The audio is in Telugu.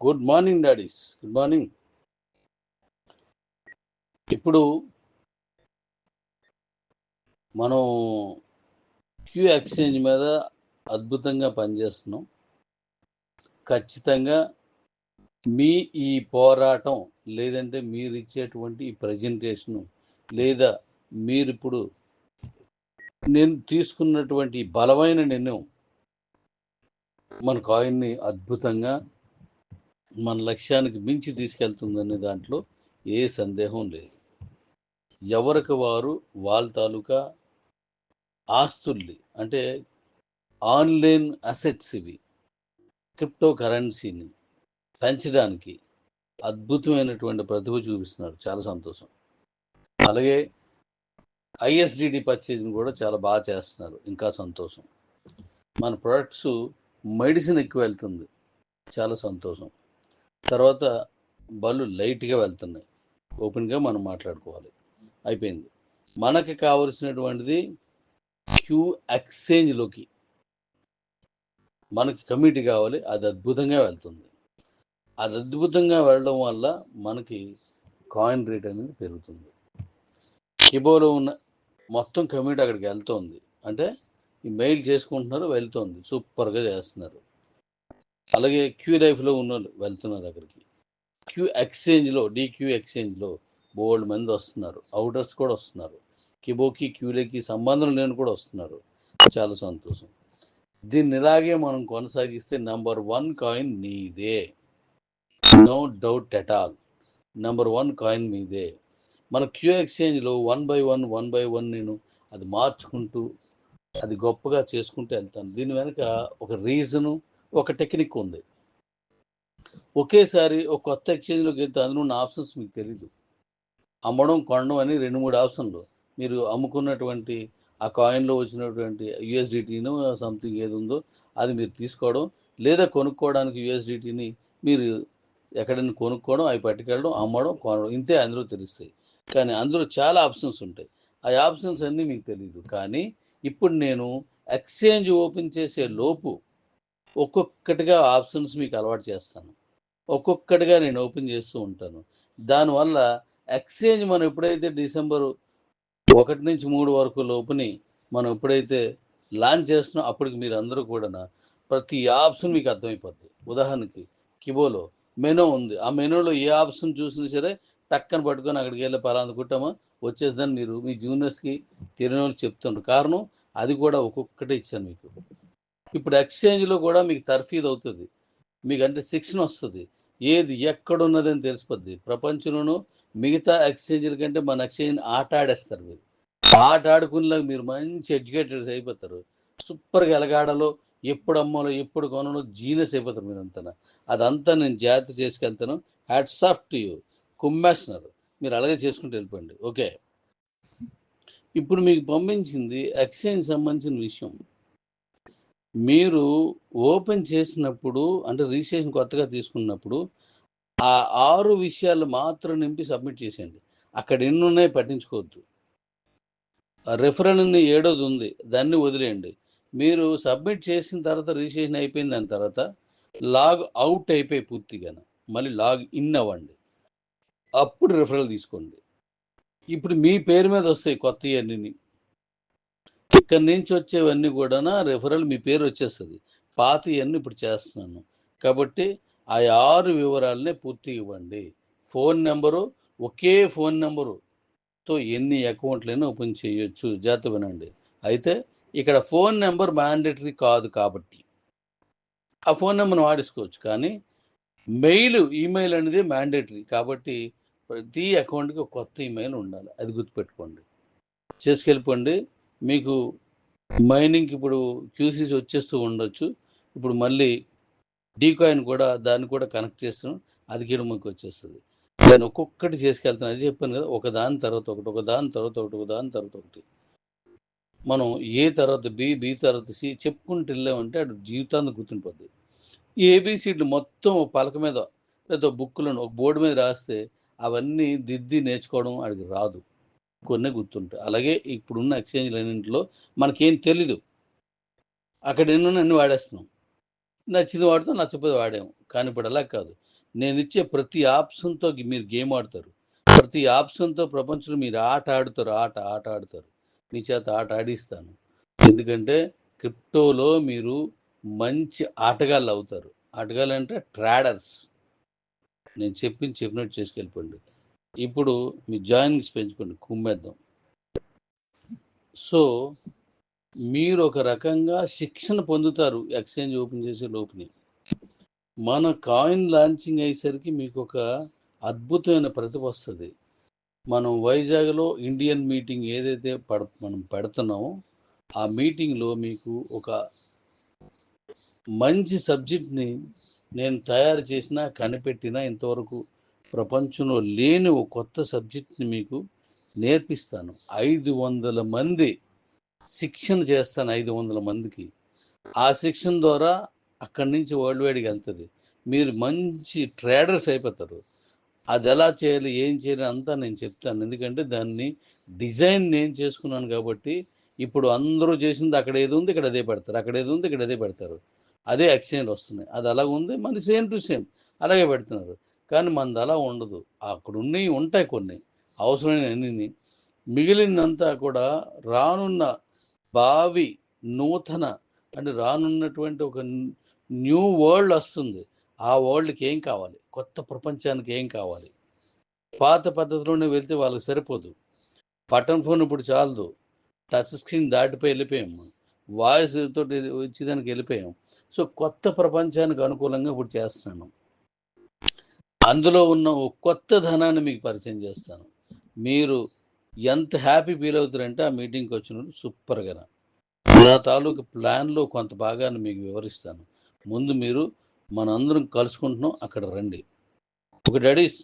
Good morning daddies good morning ఇప్పుడు మనం క్యూ ఎక్స్చేంజ్ మీద అద్భుతంగా పనిచేస్తున్నాం. ఖచ్చితంగా మీ ఈ పోరాటం లేదంటే మీరు ఇచ్చేటువంటి ఈ ప్రజెంటేషను లేదా మీరు ఇప్పుడు నేను తీసుకున్నటువంటి బలమైన నిర్ణయం మన కాయిన్ని అద్భుతంగా మన లక్ష్యానికి మించి తీసుకెళ్తుందనే దాంట్లో ఏ సందేహం లేదు. ఎవరికి వారు వాళ్ళ తాలూకా ఆస్తుల్ని అంటే ఆన్లైన్ అసెట్స్ ఇవి క్రిప్టో కరెన్సీని పెంచడానికి అద్భుతమైనటువంటి ప్రతిభ చూపిస్తున్నారు. చాలా సంతోషం. అలాగే ఐఎస్డిడి పర్చేజ్ని కూడా చాలా బాగా చేస్తున్నారు. ఇంకా సంతోషం. మన ప్రొడక్ట్స్ మెడిసిన్ ఎక్కువ వెళ్తుంది. చాలా సంతోషం. తర్వాత బళ్ళు లైట్గా వెళ్తున్నాయి. ఓపెన్గా మనం మాట్లాడుకోవాలి. అయిపోయింది. మనకి కావలసినటువంటిది క్యూ ఎక్స్చేంజ్లోకి మనకి కమిటీ కావాలి. అది అద్భుతంగా వెళ్తుంది. అది అద్భుతంగా వెళ్ళడం వల్ల మనకి కాయిన్ రేట్ అనేది పెరుగుతుంది. కిబోలో ఉన్న మొత్తం కమిటీ అక్కడికి వెళ్తుంది. అంటే ఈ మెయిల్ చేసుకుంటున్నారు వెళ్తుంది. సూపర్గా చేస్తున్నారు. అలాగే క్యూ లైఫ్లో ఉన్న వాళ్ళు వెళ్తున్నారు అక్కడికి. క్యూ ఎక్స్చేంజ్లో డీక్యూ ఎక్స్చేంజ్లో బోల్డ్ మంది వస్తున్నారు. అవుటర్స్ కూడా వస్తున్నారు. కిబోకి క్యూలకి సంబంధం లేని కూడా వస్తున్నారు. చాలా సంతోషం. దీన్ని ఇలాగే మనం కొనసాగిస్తే నంబర్ వన్ కాయిన్ నీదే no doubt at all. Number one coin మీదే. మన queue ఎక్స్చేంజ్లో one by one one by one నేను అది మార్చుకుంటూ అది గొప్పగా చేసుకుంటూ వెళ్తాను దీని వెనుక ఒక రీజను ఒక టెక్నిక్ ఉంది. ఒకేసారి ఒక కొత్త ఎక్స్చేంజ్లోకి వెళ్తే అందులో ఉన్న ఆప్షన్స్ మీకు తెలీదు. అమ్మడం కొనడం అని రెండు మూడు ఆప్షన్లు. మీరు అమ్ముకున్నటువంటి ఆ కాయిన్లో వచ్చినటువంటి యుఎస్డిటీను సంథింగ్ ఏది ఉందో అది మీరు తీసుకోవడం. లేదా కొనుక్కోవడానికి యుఎస్డిటీని మీరు ఎక్కడైనా కొనుక్కోవడం అవి పట్టుకెళ్ళడం అమ్మడం కొనడం ఇంతే అందులో తెలుస్తాయి. కానీ అందులో చాలా ఆప్షన్స్ ఉంటాయి. ఆ ఆప్షన్స్ అన్నీ మీకు తెలియదు కానీ ఇప్పుడు నేను ఎక్స్చేంజ్ ఓపెన్ చేసే లోపు ఒక్కొక్కటిగా ఆప్షన్స్ మీకు అలవాటు చేస్తాను. ఒక్కొక్కటిగా నేను ఓపెన్ చేస్తూ ఉంటాను. దానివల్ల ఎక్స్చేంజ్ మనం ఎప్పుడైతే డిసెంబరు ఒకటి నుంచి మూడు వరకు లోపుని మనం ఎప్పుడైతే లాంచ్ చేస్తున్నాం అప్పటికి మీరు అందరూ కూడా ప్రతి ఆప్షన్ మీకు అర్థమైపోద్ది. ఉదాహరణకి కిబోలో మెనూ ఉంది. ఆ మెనూలో ఏ ఆప్షన్ చూసినా సరే టక్కన పట్టుకొని అక్కడికి వెళ్ళి పలానా కుట్టామా వచ్చేసిందని మీరు మీ జూనియర్స్కి తెలియని వాళ్ళు చెప్తున్నారు కారణం అది కూడా ఒక్కొక్కటే ఇచ్చాను మీకు. ఇప్పుడు ఎక్స్చేంజ్లో కూడా మీకు తర్ఫీదు అవుతుంది మీకు అంటే శిక్షణ వస్తుంది ఏది ఎక్కడున్నదని తెలిసిపోద్ది. ప్రపంచంలోనూ మిగతా ఎక్స్చేంజ్ల కంటే మన ఎక్స్చేంజ్ ఆట ఆడేస్తారు మీరు. ఆట ఆడుకునేలాగా మీరు మంచి ఎడ్యుకేటెడ్ అయిపోతారు. సూపర్గా ఎలగాడలో ఎప్పుడు అమ్మాలో ఎప్పుడు కొనలో జీనస్ అయిపోతారు మీరు అంతా అదంతా నేను జాగ్రత్త చేసుకెళ్తాను. Hats off to you. కుమ్మేస్తున్నారు. మీరు అలాగే చేసుకుంటూ వెళ్ళిపోండి. ఓకే. ఇప్పుడు మీకు పంపించింది ఎక్స్చేంజ్ సంబంధించిన విషయం. మీరు ఓపెన్ చేసినప్పుడు అంటే రిజిస్ట్రేషన్ కొత్తగా తీసుకున్నప్పుడు ఆ ఆరు విషయాలు మాత్రం నింపి సబ్మిట్ చేసేయండి. అక్కడ ఎన్ని ఉన్నాయి పట్టించుకోవద్దు. రెఫరల్ ఏడోది ఉంది దాన్ని వదిలేయండి. మీరు సబ్మిట్ చేసిన తర్వాత రిజిస్ట్రేషన్ అయిపోయిన దాని తర్వాత లాగ్ అవుట్ అయిపోయి పూర్తిగా మళ్ళీ లాగ్ ఇన్ అవ్వండి. అప్పుడు రెఫరల్ తీసుకోండి. ఇప్పుడు మీ పేరు మీద వస్తాయి కొత్త ఇయర్ని. ఇక్కడి నుంచి వచ్చేవన్నీ కూడా రెఫరల్ మీ పేరు వచ్చేస్తుంది. పాత ఇవన్నీ ఇప్పుడు చేస్తున్నాను. కాబట్టి ఆ ఆరు వివరాలనే పూర్తి ఇవ్వండి. ఫోన్ నెంబరు ఒకే ఫోన్ నెంబరుతో ఎన్ని అకౌంట్లైనా ఓపెన్ చేయొచ్చు. జాగ్రత్త వినండి. అయితే ఇక్కడ ఫోన్ నెంబర్ మ్యాండేటరీ కాదు కాబట్టి ఆ ఫోన్ నెంబర్ని వాడేసుకోవచ్చు. కానీ మెయిల్ ఈమెయిల్ అనేది మ్యాండేటరీ కాబట్టి ప్రతి అకౌంట్కి కొత్త ఈమెయిల్ ఉండాలి. అది గుర్తుపెట్టుకోండి. చేసుకెళ్ళిపోండి. మీకు మైనింగ్ ఇప్పుడు క్యూసీస్ వచ్చేస్తూ ఉండొచ్చు. ఇప్పుడు మళ్ళీ డీకాయిన్ కూడా దాన్ని కూడా కనెక్ట్ చేస్తున్నాం. అది కూడా వచ్చేస్తుంది. దాన్ని ఒక్కొక్కటి చేసుకెళ్తాను అది చెప్పాను కదా ఒక దాని తర్వాత ఒకటి ఒక దాని తర్వాత ఒకటి ఒక దాని తర్వాత ఒకటి. మనం ఏ తర్వాత బి బి తర్వాత సి చెప్పుకుంటూ వెళ్ళామంటే అటు జీవితాన్ని గుర్తుండిపోద్ది. ఏబిసిడ్లు మొత్తం ఒక పలక మీద లేదా బుక్లను ఒక బోర్డు మీద రాస్తే అవన్నీ దిద్ది నేర్చుకోవడం అడిగి రాదు. కొన్ని గుర్తుంటాయి. అలాగే ఇప్పుడున్న ఎక్స్చేంజ్లు అన్నింటిలో మనకేం తెలీదు. అక్కడ ఎన్నో అన్ని వాడేస్తున్నాం. నచ్చింది వాడుతాం నచ్చపోతే వాడాము కానీ ఇప్పుడు అలా కాదు. నేను ఇచ్చే ప్రతి ఆప్షన్తో మీరు గేమ్ ఆడతారు. ప్రతి ఆప్షన్తో ప్రపంచంలో మీరు ఆట ఆడుతారు ఆట ఆట ఆడతారు. మీ చేత ఆట ఆడిస్తాను. ఎందుకంటే క్రిప్టోలో మీరు మంచి ఆటగాళ్ళు అవుతారు. ఆటగాళ్ళు అంటే ట్రాడర్స్. నేను చెప్పింది చెప్పినట్టు చేసుకెళ్ళిపోండి. ఇప్పుడు మీ జాయినింగ్స్ పెంచుకోండి కుమ్మేద్దాం. సో మీరు ఒక రకంగా శిక్షణ పొందుతారు ఎక్స్చేంజ్ ఓపెన్ చేసే లోపుని. మన కాయిన్ లాంచింగ్ అయ్యేసరికి మీకు ఒక అద్భుతమైన ప్రతిభ వస్తుంది. మనం వైజాగ్లో ఇండియన్ మీటింగ్ ఏదైతే పడ మనం పెడుతున్నామో ఆ మీటింగ్లో మీకు ఒక మంచి సబ్జెక్ట్ని నేను తయారు చేసిన కనిపెట్టిన ఇంతవరకు ప్రపంచంలో లేని ఒక కొత్త సబ్జెక్ట్ని మీకు నేర్పిస్తాను. ఐదు వందల మంది శిక్షణ చేస్తాను ఐదు వందల మందికి. ఆ శిక్షణ ద్వారా అక్కడి నుంచి వరల్డ్ వైడ్కి వెళ్తుంది. మీరు మంచి ట్రేడర్స్ అయిపోతారు. అది ఎలా చేయాలి ఏం చేయాలి అంతా నేను చెప్తాను. ఎందుకంటే దాన్ని డిజైన్ నేను చేసుకున్నాను కాబట్టి ఇప్పుడు అందరూ చేసింది అక్కడ ఏది ఉంది ఇక్కడ అదే పెడతారు. అక్కడ ఏది ఉంది ఇక్కడ అదే పెడతారు. అదే ఎక్స్చేంజ్ వస్తున్నాయి. అది అలా ఉంది మన సేమ్ టు సేమ్ అలాగే పెడుతున్నారు. కానీ మనది అలా ఉండదు. అక్కడున్నవి ఉంటాయి కొన్ని. అవసరమైన అన్ని మిగిలిందంతా కూడా రానున్న భావి నూతన అంటే రానున్నటువంటి ఒక న్యూ వరల్డ్ వస్తుంది. ఆ వరల్డ్కి ఏం కావాలి? కొత్త ప్రపంచానికి ఏం కావాలి? పాత పద్ధతిలోనే వెళ్తే వాళ్ళకి సరిపోదు. బటన్ ఫోన్ ఇప్పుడు చాలదు. టచ్ స్క్రీన్ దాటిపోయి వెళ్ళిపోయాము వాయిస్ తోటి వచ్చేదానికి వెళ్ళిపోయాం. సో కొత్త ప్రపంచానికి అనుకూలంగా ఇప్పుడు చేస్తున్నాను. అందులో ఉన్న ఒక కొత్త ధనాన్ని మీకు పరిచయం చేస్తాను. మీరు ఎంత హ్యాపీ ఫీల్ అవుతారంటే ఆ మీటింగ్కి వచ్చినప్పుడు సూపర్గా నా తాలూకు ప్లాన్లో కొంత భాగాన్ని మీకు వివరిస్తాను. ముందు మీరు మనందరం కలుసుకుంటున్నాం అక్కడ రండి. ఒక డాడీస్